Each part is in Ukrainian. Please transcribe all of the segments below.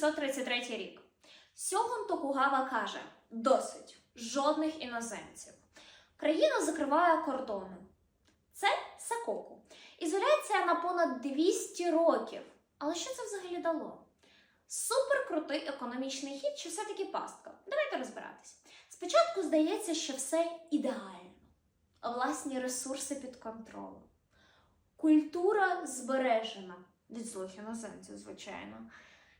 1633 рік. Сьогун Токугава каже: досить жодних іноземців. Країна закриває кордони. Це Сакоку. Ізоляція на понад 200 років. Але що це взагалі дало? Суперкрутий економічний хід чи все-таки пастка? Давайте розбиратись. Спочатку здається, що все ідеально, власні ресурси під контролем. Культура збережена від злих іноземців, звичайно.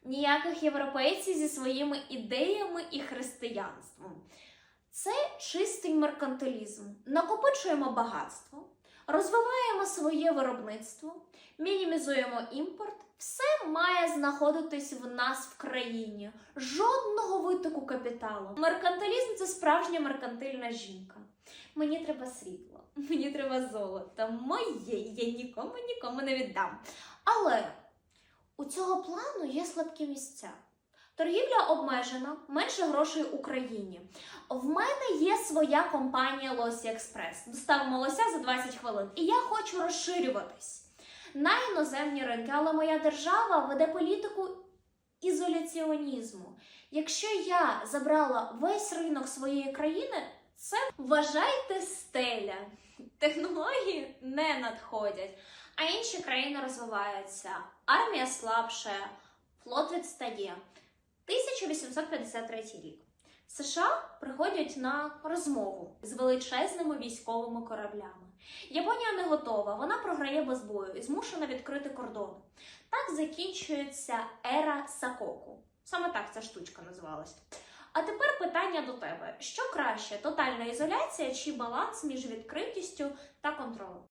Ніяких європейців зі своїми ідеями і християнством. Це чистий меркантилізм. Накопичуємо багатство, розвиваємо своє виробництво, мінімізуємо імпорт. Все має знаходитись в нас в країні. Жодного витоку капіталу. Меркантилізм це справжня меркантильна жінка. Мені треба світло, мені треба золото. Моє я нікому нікому не віддам. Але у цього плану є слабкі місця. Торгівля обмежена, менше грошей Україні. В мене є своя компанія Лосі Експрес. Доставимо лося за 20 хвилин. І я хочу розширюватись на іноземні ринки, але моя держава веде політику ізоляціонізму. Якщо я забрала весь ринок своєї країни, це вважайте стеля. Технології не надходять, а інші країни розвиваються. Армія слабше, флот відстає. 1853 рік. США приходять на розмову з величезними військовими кораблями. Японія не готова, вона програє без бою і змушена відкрити кордони. Так закінчується ера Сакоку. Саме так ця штучка називалась. А тепер питання до тебе: що краще: тотальна ізоляція чи баланс між відкритістю та контролем?